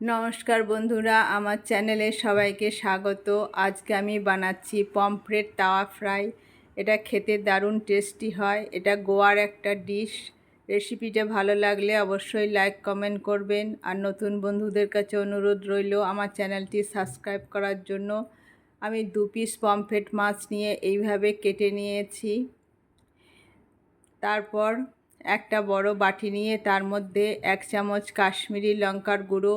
নমস্কার বন্ধুরা, আমার চ্যানেলে সবাইকে স্বাগত। আজকে আমি বানাচ্ছি পমফ্রেট তাওয়া ফ্রাই। এটা খেতে দারুণ টেস্টি হয়। এটা গোয়ার একটা ডিশ। রেসিপিটা ভালো লাগলে অবশ্যই লাইক, কমেন্ট করবেন। আর নতুন বন্ধুদের কাছে অনুরোধ রইল আমার চ্যানেলটি সাবস্ক্রাইব করার জন্য। আমি দু পিস পমফ্রেট মাছ নিয়ে এইভাবে কেটে নিয়েছি। তারপর একটা বড় বাটি নিয়ে তার মধ্যে এক চামচ কাশ্মীরি লঙ্কার গুঁড়ো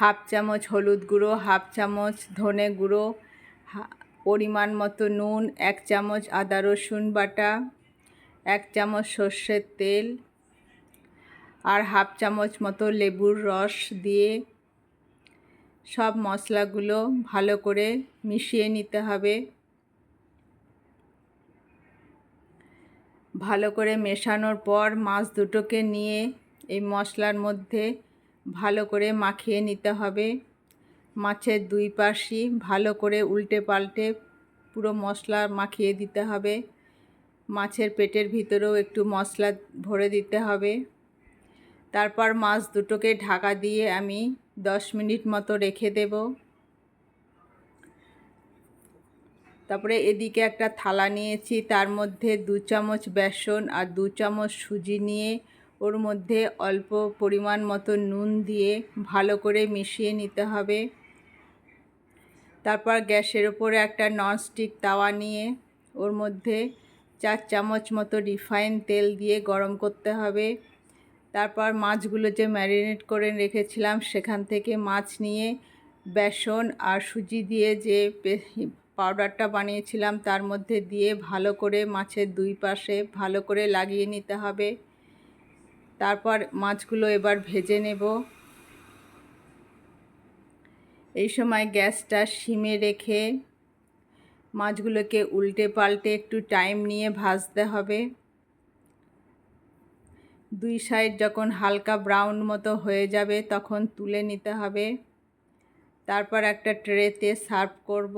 হাফ চামচ হলুদ গুঁড়ো, হাফ চামচ ধনে গুঁড়ো পরিমাণ মতো নুন, এক চামচ আদা রসুন বাটা, এক চামচ সর্ষের তেল আর হাফ চামচ মতো লেবুর রস দিয়ে সব মশলাগুলো ভালো করে মিশিয়ে নিতে হবে। ভালো করে মেশানোর পর মাছ দুটোকে নিয়ে এই মশলার মধ্যে ভালো করে মাখিয়ে নিতে হবে। মাছের দুই পাশই ভালো করে উল্টে পাল্টে পুরো মশলা মাখিয়ে দিতে হবে। মাছের পেটের ভিতরেও একটু মশলা ভরে দিতে হবে। তারপর মাছ দুটোকে ঢাকা দিয়ে আমি দশ মিনিট মতো রেখে দেব। তারপরে এদিকে একটা থালা নিয়েছি। তার মধ্যে দু চামচ বেসন আর দু চামচ সুজি নিয়ে ওর মধ্যে অল্প পরিমাণ মতো নুন দিয়ে ভালো করে মিশিয়ে নিতে হবে। তারপর গ্যাসের ওপরে একটা ননস্টিক তাওয়া নিয়ে ওর মধ্যে চার চামচ মতো রিফাইন তেল দিয়ে গরম করতে হবে। তারপর মাছগুলো যে ম্যারিনেট করে রেখেছিলাম সেখান থেকে মাছ নিয়ে বেসন আর সুজি দিয়ে যে পাউডারটা বানিয়েছিলাম তার মধ্যে দিয়ে ভালো করে মাছের দুই পাশে ভালো করে লাগিয়ে নিতে হবে। তারপর মাছগুলো এবার ভেজে নেব। এই সময় গ্যাসটা সিমে রেখে মাছগুলোকে উল্টে পাল্টে একটু টাইম নিয়ে ভাজতে হবে। দুই সাইড যখন হালকা ব্রাউন মতো হয়ে যাবে তখন তুলে নিতে হবে। তারপর একটা ট্রেতে সার্ভ করব।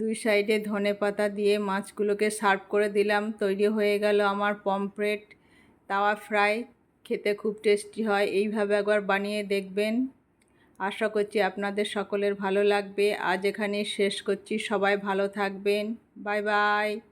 দুই সাইডে ধনে পাতা দিয়ে মাছগুলোকে সার্ভ করে দিলাম। তৈরি হয়ে গেল আমার পমফ্রেট। তাওয়া ফ্রাই খেতে খুব টেস্টি হয়। এইভাবে একবার বানিয়ে দেখবেন। আশা করছি আপনাদের সকলের ভালো লাগবে। আজ এখানে শেষ করছি। সবাই ভালো থাকবেন। Bye bye.